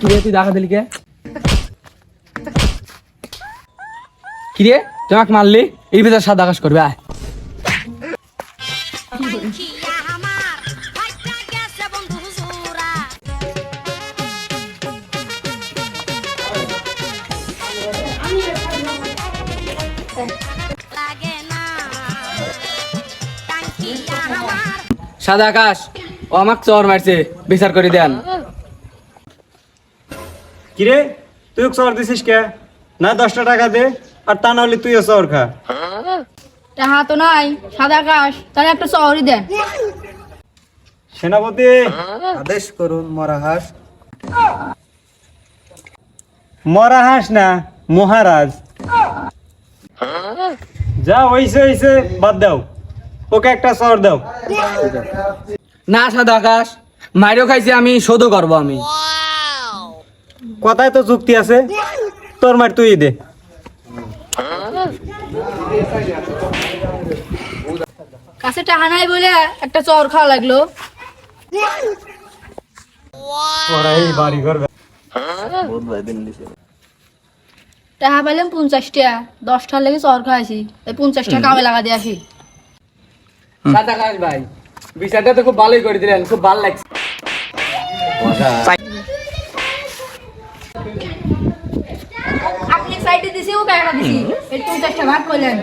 তুই দেখা দিলি কে? কিরে তুই মারলি? এই ভিতরে সাদা আকাশ করবে, আয়। সাদা আকাশ, ও আমাকে চর মারছে, বিচার করে দেন। কিরে তুই চর দিছিস কে? না দশটা টাকা দে আর তা নাহলে তুইও চর খা। টাহা তো নাই সাদা আকাশ তাহলে একটা শহরই দেন সেনাপতি আদেশ করুন মরাহাস মরা হাস না মহারাজ। যা হইছে হইছে বাদ দাও। ওকে একটা চর দাও। না সাদা আকাশ মাইরও খাইছে আমি শোধও করব আমি। কথায় তো যুক্তি আছে। তোর মার তুই দে। কাছে টাহা নাই বলে একটা চর খাওয়া লাগল। টাহা পাইলাম পঞ্চাশ টাকা দশটার লেগে চর খাওয়াইছি। এই পঞ্চাশ টাকা কামে লাগা দিয়ে আসি। ভাই। বিচারটা তো খুব ভালোই করে দিলেন খুব ভালো লাগছে। দিছি এই পঞ্চাশ টাকা ভাগ করলেন